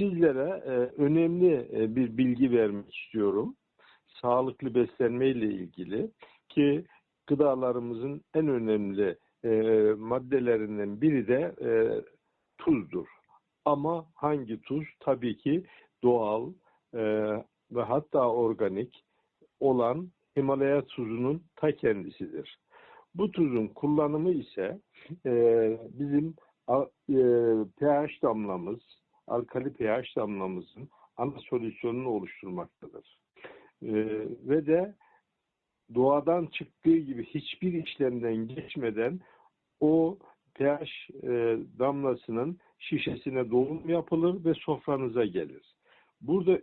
sizlere e, önemli e, bir bilgi vermek istiyorum. Sağlıklı beslenme ile ilgili ki gıdalarımızın en önemli e, maddelerinden biri de e, tuzdur. Ama hangi tuz? Tabii ki doğal e, ve hatta organik olan Himalaya tuzunun ta kendisidir. Bu tuzun kullanımı ise e, bizim e, pH damlamız, alkali pH damlamızın ana solüsyonunu oluşturmaktadır. E, ve de doğadan çıktığı gibi hiçbir işlemden geçmeden o pH e, damlasının şişesine dolum yapılır ve sofranıza gelir. Burada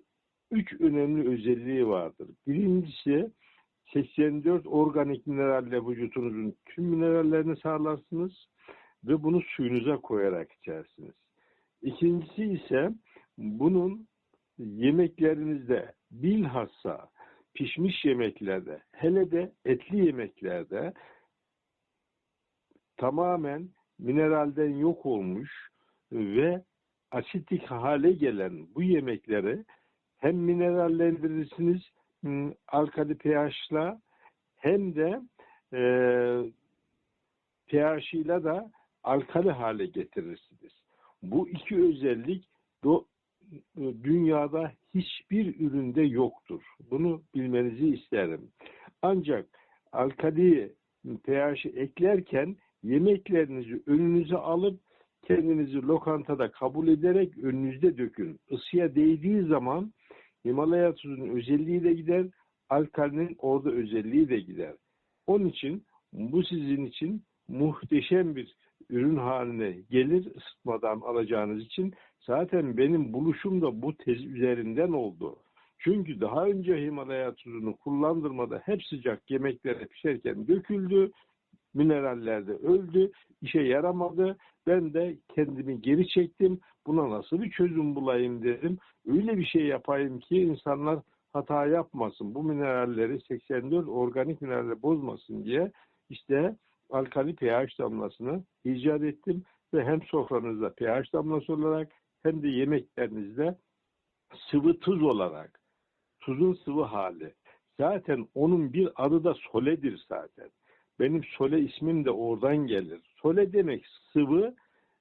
üç önemli özelliği vardır. Birincisi 84 organik mineralle vücutunuzun tüm minerallerini sağlarsınız ve bunu suyunuza koyarak içersiniz. İkincisi ise bunun yemeklerinizde bilhassa pişmiş yemeklerde hele de etli yemeklerde tamamen mineralden yok olmuş ve asitik hale gelen bu yemekleri hem minerallendirirsiniz m, alkali pH'la hem de e, pH ile alkali hale getirirsiniz. Bu iki özellik do, dünyada hiçbir üründe yoktur. Bunu bilmenizi isterim. Ancak alkali pH'i eklerken yemeklerinizi önünüze alıp kendinizi lokantada kabul ederek önünüzde dökün. Isıya değdiği zaman Himalaya tuzunun özelliği de gider, alkalinin orada özelliği de gider. Onun için bu sizin için muhteşem bir ürün haline gelir ısıtmadan alacağınız için zaten benim buluşum da bu tez üzerinden oldu. Çünkü daha önce Himalaya tuzunu kullandırmada hep sıcak yemeklere pişerken döküldü, mineraller de öldü, işe yaramadı. Ben de kendimi geri çektim. Buna nasıl bir çözüm bulayım dedim. Öyle bir şey yapayım ki insanlar hata yapmasın. Bu mineralleri 84 organik mineralle bozmasın diye işte alkali pH damlasını icat ettim ve hem sofranızda pH damlası olarak hem de yemeklerinizde sıvı tuz olarak tuzun sıvı hali. Zaten onun bir adı da soledir zaten. Benim sole ismim de oradan gelir. Sole demek sıvı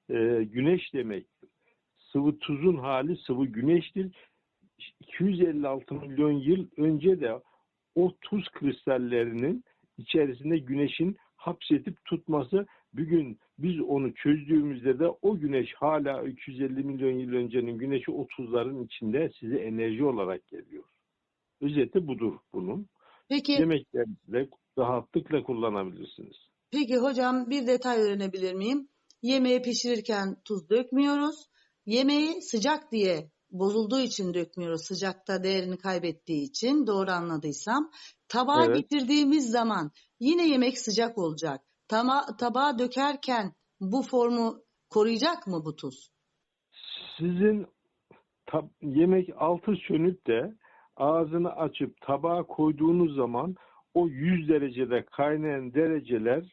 e, güneş demektir. Sıvı tuzun hali sıvı güneştir. 256 milyon yıl önce de o tuz kristallerinin içerisinde güneşin hapsetip tutması bugün biz onu çözdüğümüzde de o güneş hala 250 milyon yıl öncenin güneşi o tuzların içinde size enerji olarak geliyor. Özeti budur bunun. Peki, Yemeklerinizde rahatlıkla kullanabilirsiniz. peki hocam bir detay öğrenebilir miyim? Yemeği pişirirken tuz dökmüyoruz. Yemeği sıcak diye bozulduğu için dökmüyoruz. Sıcakta değerini kaybettiği için doğru anladıysam. Tabağa Evet. getirdiğimiz zaman yine yemek sıcak olacak. Tama, tabağa dökerken bu formu koruyacak mı bu tuz? Sizin tab- yemek altı sönüp de ağzını açıp tabağa koyduğunuz zaman o 100 derecede kaynayan dereceler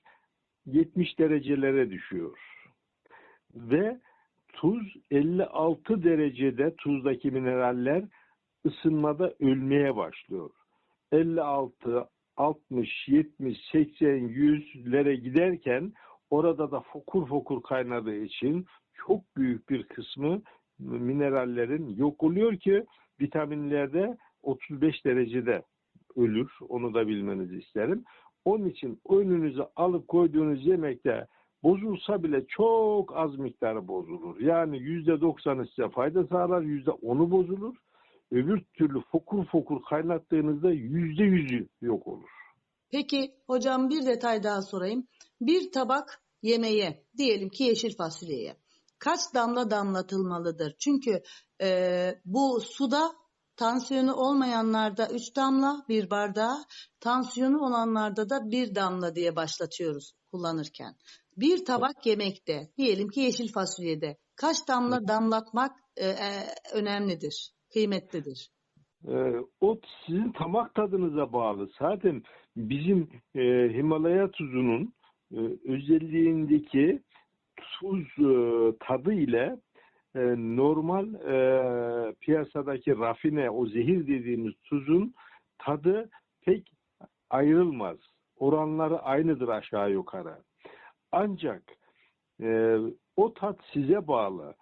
70 derecelere düşüyor. Ve tuz 56 derecede tuzdaki mineraller ısınmada ölmeye başlıyor. 56, 60, 70, 80, 100'lere giderken orada da fokur fokur kaynadığı için çok büyük bir kısmı minerallerin yok oluyor ki vitaminlerde 35 derecede ölür. Onu da bilmenizi isterim. Onun için önünüze alıp koyduğunuz yemekte bozulsa bile çok az miktarı bozulur. Yani %90'ı size fayda sağlar, %10'u bozulur. Öbür türlü fokur fokur kaynattığınızda %100'ü yok olur. Peki hocam bir detay daha sorayım. Bir tabak yemeğe diyelim ki yeşil fasulyeye kaç damla damlatılmalıdır? Çünkü e, bu suda tansiyonu olmayanlarda 3 damla bir bardağa, tansiyonu olanlarda da bir damla diye başlatıyoruz kullanırken. Bir tabak yemekte diyelim ki yeşil fasulyede kaç damla damlatmak e, e, önemlidir, kıymetlidir. Ee, o sizin tamak tadınıza bağlı. Zaten bizim e, Himalaya tuzunun e, özelliğindeki tuz e, tadı ile e, normal e, piyasadaki rafine o zehir dediğimiz tuzun tadı pek ayrılmaz. Oranları aynıdır aşağı yukarı. Ancak e, o tat size bağlı.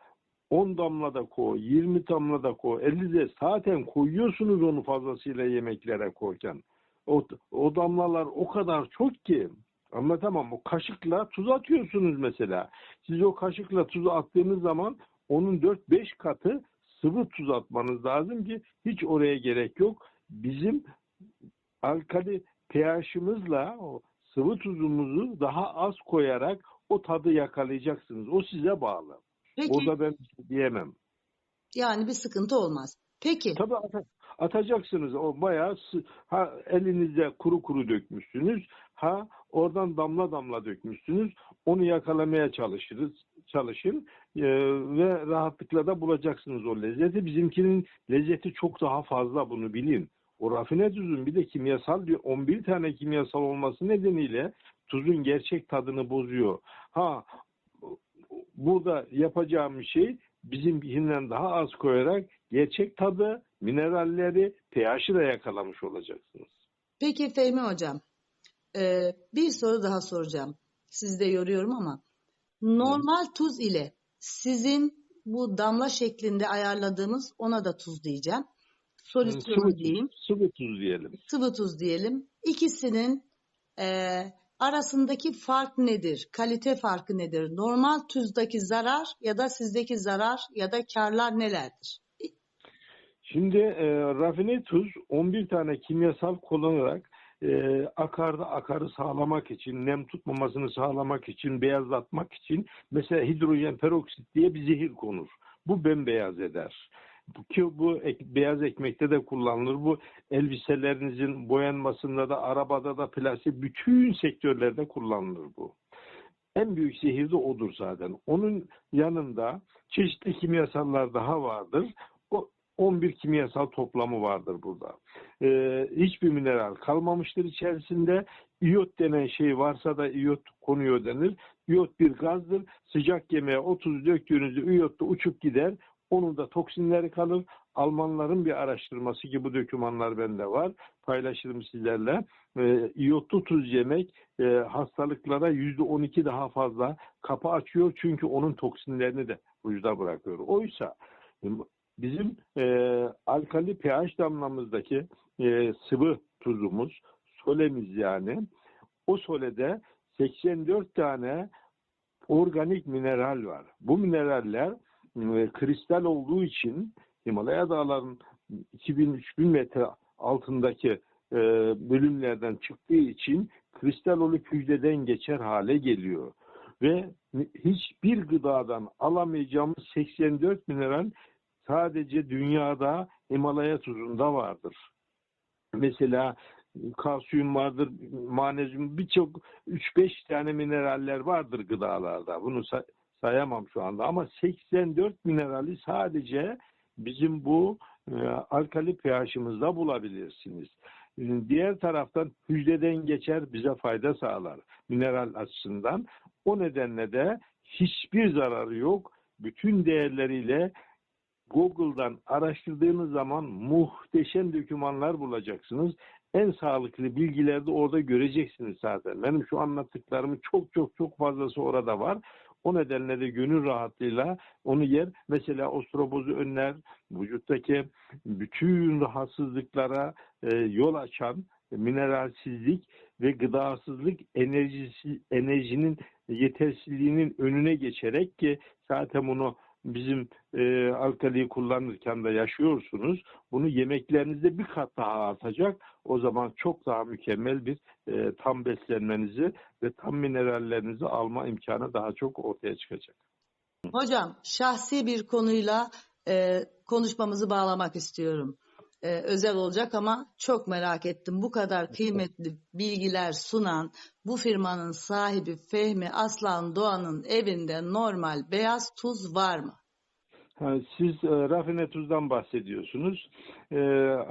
10 damla da koy, 20 damla da koy, 50 de zaten koyuyorsunuz onu fazlasıyla yemeklere koyarken. O, o damlalar o kadar çok ki anlatamam. O kaşıkla tuz atıyorsunuz mesela. Siz o kaşıkla tuzu attığınız zaman onun 4-5 katı sıvı tuz atmanız lazım ki hiç oraya gerek yok. Bizim alkali pH'ımızla sıvı tuzumuzu daha az koyarak o tadı yakalayacaksınız. O size bağlı. Peki Orada ben şey diyemem. yani bir sıkıntı olmaz. Peki Tabii ata- atacaksınız. O bayağı ha elinizde kuru kuru dökmüşsünüz. Ha oradan damla damla dökmüşsünüz. Onu yakalamaya çalışırız çalışın Ee, ve rahatlıkla da bulacaksınız o lezzeti. Bizimkinin lezzeti çok daha fazla bunu bilin. O rafine tuzun bir de kimyasal bir 11 tane kimyasal olması nedeniyle tuzun gerçek tadını bozuyor. Ha burada yapacağım şey bizimkinden daha az koyarak gerçek tadı, mineralleri, pH'i de yakalamış olacaksınız. Peki Fehmi Hocam, e, bir soru daha soracağım. Sizi de yoruyorum ama normal tuz ile sizin bu damla şeklinde ayarladığımız ona da tuz diyeceğim. Solüsyonu Sıvı diyeyim, sıvı tuz diyelim. sıvı tuz diyelim. İkisinin e, arasındaki fark nedir? Kalite farkı nedir? Normal tuzdaki zarar ya da sizdeki zarar ya da karlar nelerdir? Şimdi e, rafine tuz 11 tane kimyasal kullanarak e, akarda akarı sağlamak için, nem tutmamasını sağlamak için, beyazlatmak için mesela hidrojen peroksit diye bir zehir konur. Bu bembeyaz eder. Ki bu ek- beyaz ekmekte de kullanılır. Bu elbiselerinizin boyanmasında da, arabada da, plastik bütün sektörlerde kullanılır bu. En büyük zehir de odur zaten. Onun yanında çeşitli kimyasallar daha vardır. O 11 kimyasal toplamı vardır burada. Ee, hiçbir mineral kalmamıştır içerisinde. İyot denen şey varsa da iyot konuyor denir. İyot bir gazdır. Sıcak yemeğe 30 döktüğünüzde iyot da uçup gider. Onun da toksinleri kalır. Almanların bir araştırması ki bu dokümanlar bende var. Paylaşırım sizlerle. Ee, iyotlu tuz yemek e, hastalıklara yüzde 12 daha fazla kapı açıyor. Çünkü onun toksinlerini de vücuda bırakıyor. Oysa bizim e, alkali pH damlamızdaki e, sıvı tuzumuz, solemiz yani, o solede 84 tane organik mineral var. Bu mineraller e, kristal olduğu için Himalaya dağlarının 2000-3000 metre altındaki e, bölümlerden çıktığı için kristal olup hücreden geçer hale geliyor. Ve hiçbir gıdadan alamayacağımız 84 mineral sadece dünyada Himalaya tuzunda vardır. Mesela kalsiyum vardır, manezyum birçok 3-5 tane mineraller vardır gıdalarda. Bunu sayamam şu anda ama 84 minerali sadece bizim bu e, alkali pH'ımızda bulabilirsiniz. E, Diğer taraftan hücreden geçer bize fayda sağlar mineral açısından. O nedenle de hiçbir zararı yok. Bütün değerleriyle Google'dan araştırdığınız zaman muhteşem dokümanlar bulacaksınız. En sağlıklı bilgileri de orada göreceksiniz zaten. Benim şu anlattıklarımın çok çok çok fazlası orada var. O nedenle de gönül rahatlığıyla onu yer. Mesela ostrobozu önler, vücuttaki bütün rahatsızlıklara e, yol açan mineralsizlik ve gıdasızlık enerjisi, enerjinin yetersizliğinin önüne geçerek ki zaten bunu bizim e, alkaliyi kullanırken de yaşıyorsunuz. Bunu yemeklerinizde bir kat daha artacak. O zaman çok daha mükemmel bir e, tam beslenmenizi ve tam minerallerinizi alma imkanı daha çok ortaya çıkacak. Hocam şahsi bir konuyla e, konuşmamızı bağlamak istiyorum. E, özel olacak ama çok merak ettim. Bu kadar kıymetli bilgiler sunan bu firmanın sahibi Fehmi Aslan Doğan'ın evinde normal beyaz tuz var mı? Siz e, rafine tuzdan bahsediyorsunuz. E,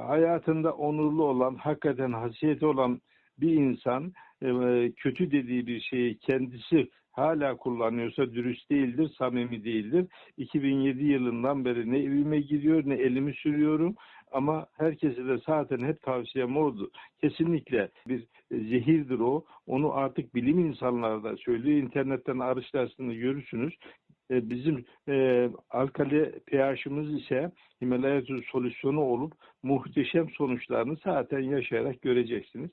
hayatında onurlu olan, hakikaten hasiyeti olan bir insan e, kötü dediği bir şeyi kendisi hala kullanıyorsa dürüst değildir, samimi değildir. 2007 yılından beri ne evime giriyor ne elimi sürüyorum ama herkese de zaten hep tavsiyem oldu. Kesinlikle bir zehirdir o. Onu artık bilim insanları da söylüyor. İnternetten araştırsınız görürsünüz. E, Bizim e, alkali pH'imiz ise Himalaya solüsyonu olup muhteşem sonuçlarını zaten yaşayarak göreceksiniz.